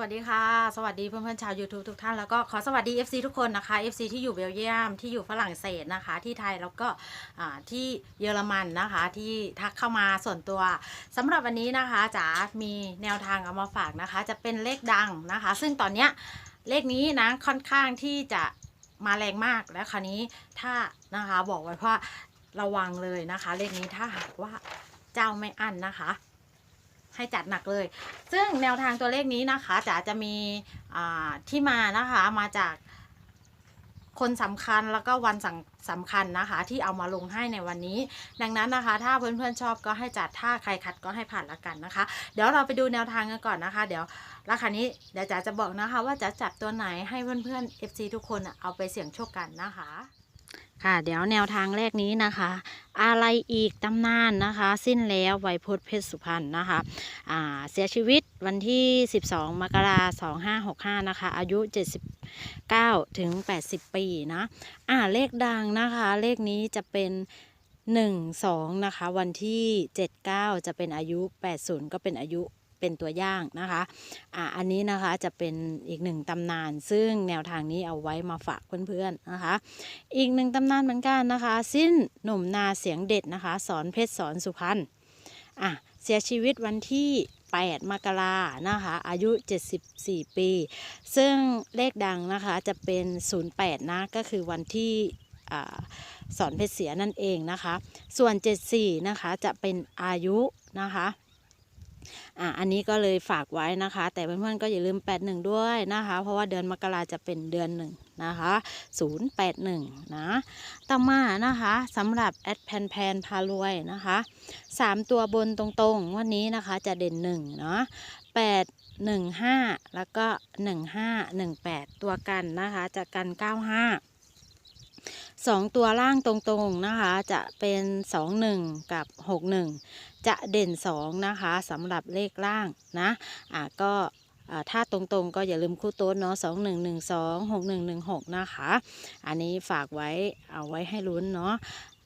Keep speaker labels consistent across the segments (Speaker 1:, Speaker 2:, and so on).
Speaker 1: วัสดีค่ะ สวัสดีเพื่อนๆชาว YouTube ทุกท่านแล้วก็ขอสวัสดี FC ทุกคนนะคะ FC ที่อยู่เบลเยียม ที่อยู่ฝรั่งเศสนะคะ ที่ไทยแล้วก็ที่เยอรมันนะคะ ที่ทักเข้ามาส่วนตัวสำหรับวันนี้นะคะจ๋ามีแนวทางเอามาฝากนะคะ จะเป็นเลขดังนะคะ ซึ่งตอนเนี้ยเลขนี้นะค่อนข้างที่จะมาแรงมากแล้วคราวนี้ถ้านะคะบอกไว้ว่าระวังเลยนะคะ เลขนี้ถ้าหากว่าเจ้าไม่อั้นนะคะ ให้จัดหนักเลย ซึ่งแนวทางตัวเลขนี้นะคะจ๋าจะมีที่มานะคะมาจากคนสำคัญแล้วก็วันสำสำคัญนะคะ ที่เอามาลงให้ในวันนี้ ดังนั้นนะคะ ถ้าเพื่อนๆชอบก็ให้จัดถ้าใครขัดก็ให้ผ่านละกันนะคะ เดี๋ยวเราไปดูแนวทางกันก่อนนะคะ เดี๋ยวราคานี้เดี๋ยวจ๋าจะบอกนะคะ ว่าจะจับตัวไหนให้เพื่อนๆ FC ทุกคนเอาไปเสี่ยงโชคกันนะคะ ค่ะ เดี๋ยวแนวทางแรกนี้นะคะ อะไรอีกตำนานนะคะ สิ้นแล้วไวยพจน์เพชรสุพรรณนะคะอ่าเสียชีวิตวันที่ 12 มกราคม2565 นะคะ อายุ 79 ถึง 80 ปีนะอ่าเลขดังนะคะ เลขนี้จะเป็น1 2นะคะ วันที่79จะเป็นอายุ80ก็เป็นอายุ เป็นตัวย่างนะคะอ่าอันนี้นะคะจะเป็นอีกหนึ่งตำนาน ซึ่งแนวทางนี้เอาไว้มาฝากเพื่อนๆนะคะ อีกหนึ่งตำนานเหมือนกันนะคะ สิ้นหนุ่มนาเสียงเด็ดนะคะ สอนเพชรสอนสุพรรณอะเสียชีวิตวันที่8มกรานะคะ อายุ 74 ปี ซึ่งเลขดังนะคะจะเป็น 08 นะ ก็คือวันที่อสอนเพชรเสียนั่นเองนะคะ ส่วน 74 นะคะ จะเป็นอายุนะคะ อะอันนี้ก็เลยฝากไว้นะคะ แต่เพื่อนๆก็อย่าลืม 81 ด้วยนะคะ เพราะว่าเดือนมกราจะเป็นเดือนหนึ่งนะคะ081 นะต่อมานะคะสำหรับแอดแพนแพนพารวยนะคะ 3 ตัวบนตรงๆ วันนี้นะคะจะเด่น1เนาะ8 1 5 แล้วก็ 1 5 1 8 ตัวกันนะคะจะกัน 95สองตัวล่างตรงๆนะคะ จะเป็น 21 กับ 61 จะเด่น 2 นะคะสำหรับเลขล่างนะอะก็ถ้าตรงๆก็อย่าลืมคู่โต๊ดเนาะ2 1 1 2 6 1 1 6นะคะ อันนี้ฝากไว้เอาไว้ให้ลุ้นเนาะ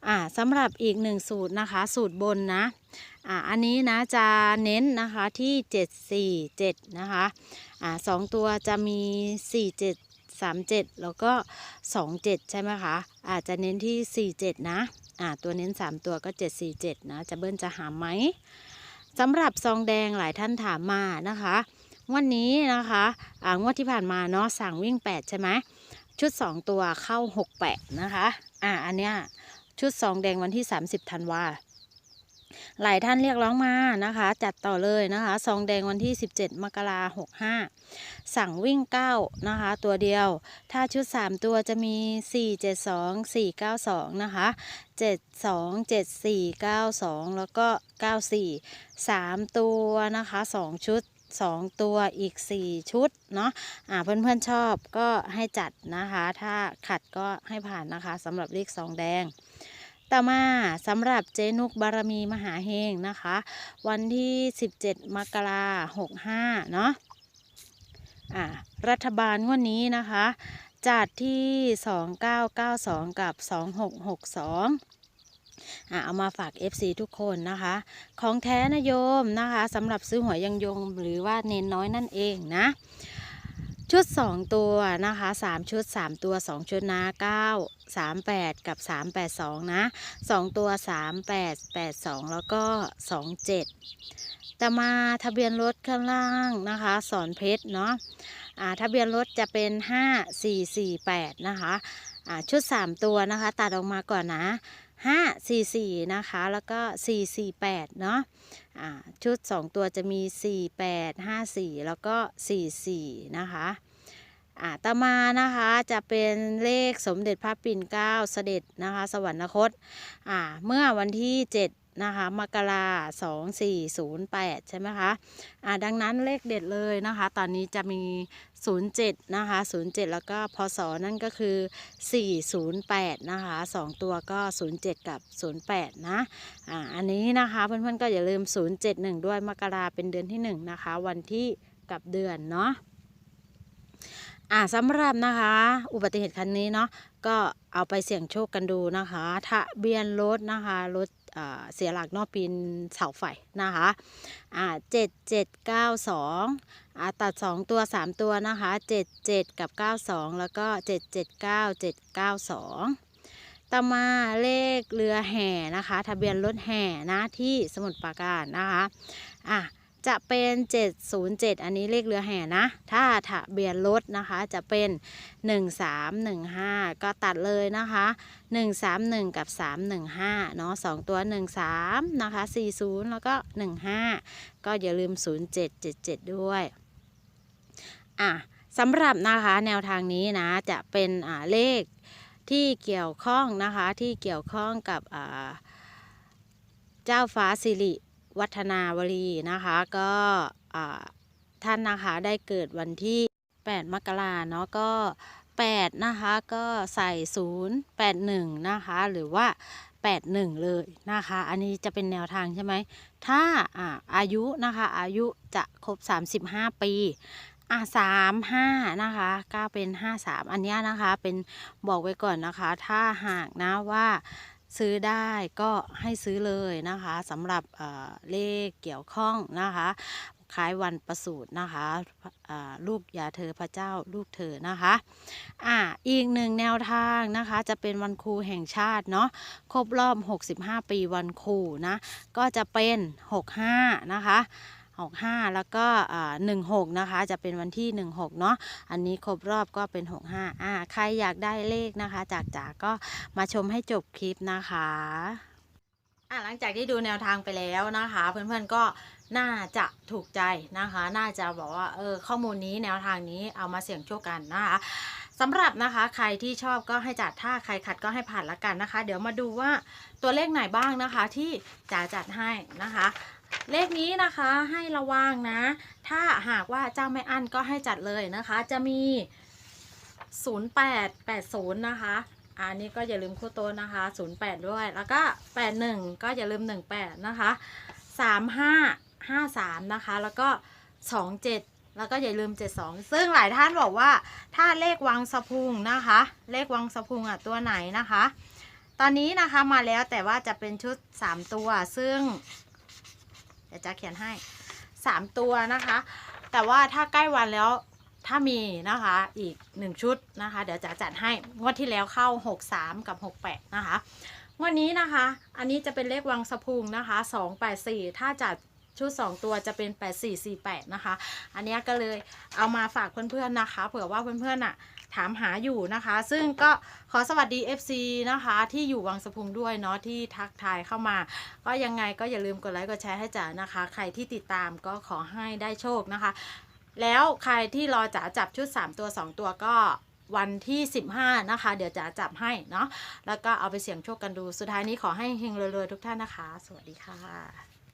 Speaker 1: อ่าสำหรับอีกหนึ่งสูตรนะคะ สูตรบนนะอ่าอันนี้นะจะเน้นนะคะที่ 747 นะคะอ่าสองตัวจะมี 47 37 แล้วก็ 27 ใช่ไหมคะ อาจจะเน้นที่ 47 นะ อ่า ตัวเน้น 3 ตัวก็ 747 นะ จะเบิ้ลจะหามไหมสำหรับซองแดงหลายท่านถามมานะคะวันนี้นะคะอ่างวดที่ผ่านมาเนาะสั่งวิ่ง 8 ใช่ไหมชุด 2 ตัวเข้า 68 นะคะ อ่า อันเนี้ยชุดซองแดงวันที่ 30ธันวา หลายท่านเรียกร้องมานะคะ จัดต่อเลยนะคะซองแดงวันที่ 17 มกราคม65สั่งวิ่ง 9 นะคะ ตัวเดียว ถ้าชุด 3 ตัวจะมี 4 7 2 4 9 2 นะคะ 7 2 7 4 9 2 แล้วก็ 94 3 ตัวนะคะ 2 ชุด 2 ตัวอีก 4 ชุด เนาะอ่าเพื่อนๆชอบก็ให้จัดนะคะ ถ้าขัดก็ให้ผ่านนะคะสำหรับเลขซองแดง ต่อมาสำหรับเจนุกบารมีมหาเฮงนะคะ วันที่ 17 มกราคม65เนาะอ่ารัฐบาลงวันนี้นะคะ จัดที่ 2992 กับ 2662อ่าเอามาฝาก FC ทุกคนนะคะ ของแท้นะโยมนะคะสำหรับซื้อหวยยังยงหรือว่าเน้นน้อยนั่นเองนะ ชุด 2 ตัวนะคะ 3 ชุด 3 ตัว 2 ชุดนะ9 38 กับ 382 นะ 2 ตัว 38 82 แล้วก็ 27แต่มาทะเบียนรถข้างล่างนะคะ สอนเพชรเนาะอ่าทะเบียนรถจะเป็น 5448 นะคะอ่าชุด 3 ตัวนะคะ ตัดออกมาก่อนนะ 544 นะคะ แล้วก็ 448 เนาะะชุด 2 ตัวจะมี 4 8 5 4 แล้วก็ 44 นะคะต่อมานะคะจะเป็นเลขสมเด็จพระปิ่นเกล้าเสด็จนะคะ สวรรคตเมื่อวันที่ 7 นะคะมกราสองสี่ศูนย์แปดใช่ไหมคะอ่าดังนั้นเลขเด็ดเลยนะคะ ตอนนี้จะมี07นย์เจ็ดนะคะ07แล้วก็พศนั่นก็คือ408นย์แปดนะคะ2ตัวก็07กับ08นย์แปดนะอ่าอันนี้นะคะเพื่อนๆก็อย่าลืม071ด้วยมกราเป็นเดือนที่1นะคะ วันที่กับเดือนเนาะอ่าสำหรับนะคะ อุบัติเหตุครั้งนี้เนาะก็เอาไปเสี่ยงโชคกันดูนะคะ ทะเบียนรถนะคะ รถ เสียหลักนอกปีนเสาไฟนะคะอ่าเจ็ดเจ็ดเก้าสองอ่าตัดสองตัวสามตัวนะคะเจ็ดเจ็ดกับเก้าสองแล้วก็เจ็ดเจ็ดเก้าเจ็ดเก้าสองต่อมาเลขเรือแห่นะคะ ทะเบียนรถแห่นะที่สมุทรปราการนะคะอะ จะเป็น 707 อันนี้เลขเรือแห่นะ ถ้าทะเบียนรถนะคะจะเป็น 1315 ก็ตัดเลยนะคะ 131 กับ 315 เนาะ2ตัว 13 นะคะ 40 แล้วก็ 15 ก็อย่าลืม 0777 ด้วย อะสำหรับนะคะแนวทางนี้นะจะเป็นอ่าเลขที่เกี่ยวข้องนะคะที่เกี่ยวข้องกับอ่าเจ้าฟ้าสิริ วัฒนาวรีนะคะก็ท่านนะคะได้เกิดวันที่ 8 มกราเนาะก็ 8 นะคะก็ใส่ 0 81 นะคะหรือว่า 81 เลยนะคะ อันนี้จะเป็นแนวทางใช่ไหม ถ้าอาอายุนะคะอายุจะครบ 35 ปีอะ35นะคะก็เป็น53อันนี้นะคะเป็นบอกไว้ก่อนนะคะ ถ้าหากนะว่า ซื้อได้ก็ให้ซื้อเลยนะคะสำหรับเลขเกี่ยวข้องนะคะคล้ายวันประสูตินะคะลูกยาเธอพระเจ้าลูกเธอนะคะอ่าอีกหนึ่งแนวทางนะคะจะเป็นวันครูแห่งชาติเนาะครบรอบ 65 ปีวันครูนะก็จะเป็น 65 นะคะ 65 แล้วก็อ่า16 นะคะ จะเป็นวันที่ 16 เนาะอันนี้ครบรอบก็เป็น 65อ่าใครอยากได้เลขนะคะ จากจ๋าก็มาชมให้จบคลิปนะคะอะหลังจากที่ดูแนวทางไปแล้วนะคะ เพื่อนๆก็น่าจะถูกใจนะคะ น่าจะบอกว่าเออข้อมูลนี้แนวทางนี้เอามาเสี่ยงโชคกันนะคะสำหรับนะคะใครที่ชอบก็ให้จัดถ้าใครขัดก็ให้ผ่านละกันนะคะ เดี๋ยวมาดูว่าตัวเลขไหนบ้างนะคะที่จ๋าจัดให้นะคะ เลขนี้นะคะให้ระวังนะ ถ้าหากว่าเจ้าไม่อั้นก็ให้จัดเลยนะคะ จะมี 0880 นะคะอันนี้ก็อย่าลืมคู่โต๊ะนะคะ 08 ด้วย แล้วก็ 81 ก็อย่าลืม 18 นะคะ 35 53 นะคะ แล้วก็ 27 แล้วก็อย่าลืม 72 ซึ่งหลายท่านบอกว่า ถ้าเลขวังสะพุงนะคะ เลขวังสะพุงอะตัวไหนนะคะ ตอนนี้นะคะมาแล้วแต่ว่าจะเป็นชุด 3 ตัว ซึ่ง เดี๋ยวจะเขียนให้ 3 ตัวนะคะ แต่ว่าถ้าใกล้วันแล้วถ้ามีนะคะอีก 1 ชุดนะคะ เดี๋ยวจะจัดให้งวดที่แล้วเข้า 63 กับ 68 นะคะงวันนี้นะคะ อันนี้จะเป็นเลขวังสะพุงนะคะ284ถ้าจัด ชุด 2 ตัวจะเป็น 8448 นะคะ อันนี้ก็เลยเอามาฝากเพื่อนๆนะคะ เผื่อว่าเพื่อนๆน่ะถามหาอยู่นะคะ ซึ่งก็ขอสวัสดี FC นะคะ ที่อยู่วังสะพุงด้วยเนาะที่ทักทายเข้ามา ก็ยังไงก็อย่าลืมกดไลค์กดแชร์ให้จ๋านะคะ ใครที่ติดตามก็ขอให้ได้โชคนะคะ แล้วใครที่รอจ๋าจับชุด 3 ตัว 2 ตัวก็วันที่ 15 นะคะ เดี๋ยวจ๋าจับให้เนาะแล้วก็เอาไปเสี่ยงโชคกันดูสุดท้ายนี้ขอให้เฮงรวยๆทุกท่านนะคะ สวัสดีค่ะ